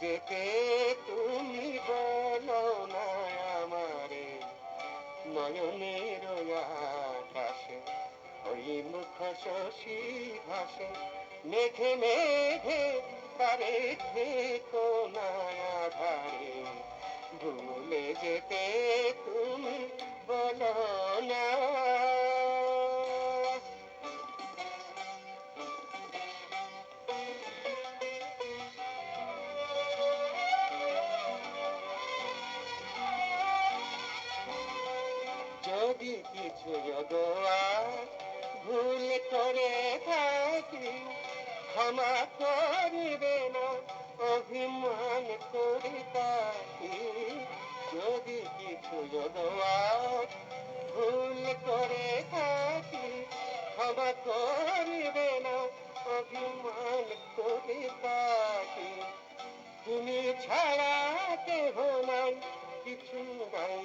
যেতে তুমি বলো না আমারে। নয়নের আকাশে, ওই মুখ শশী ভাসে, মেঘে মেঘে তারে থেকো না আধারে। ভুলে যেতে তুমি বলো না যদি কিছু ভুল করে থাকি, ক্ষমা করিবে না, অভিমান করি তাকি যদি কিছু ভুল করে থাকি, ক্ষমা করিবে না, অভিমান করি তাকি তুমি ছাড়া কেহ নাই, কিছু নাই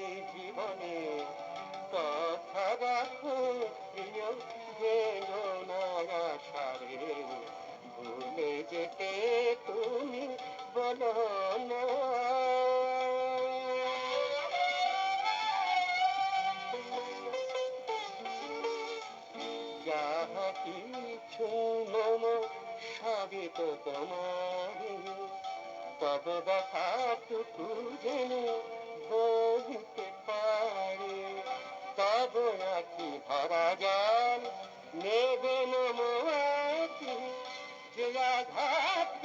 যাহা কিছু মম সবই তো তোমারি তব দেখাটুকু যেন পারে তব আখি ভরা জল নেবে নমাতি যে আঘাত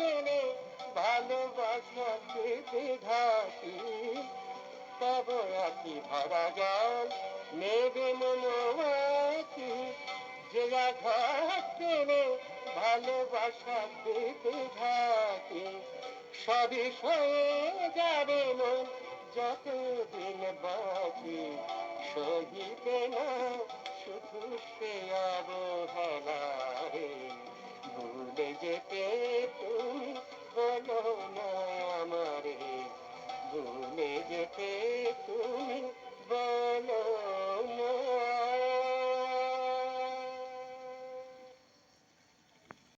ভালোবাসা পেতে ঘাটি আখি ভরা জল নেবে নমাতি যে আঘাত পেলে ভালোবাসা পেতে ঘাটি সবই সয়ে যাবে মন যতদিন বাকি। সহিবে না শুধু সে অবহেলারে ভুলে যেতে তুমি বলো না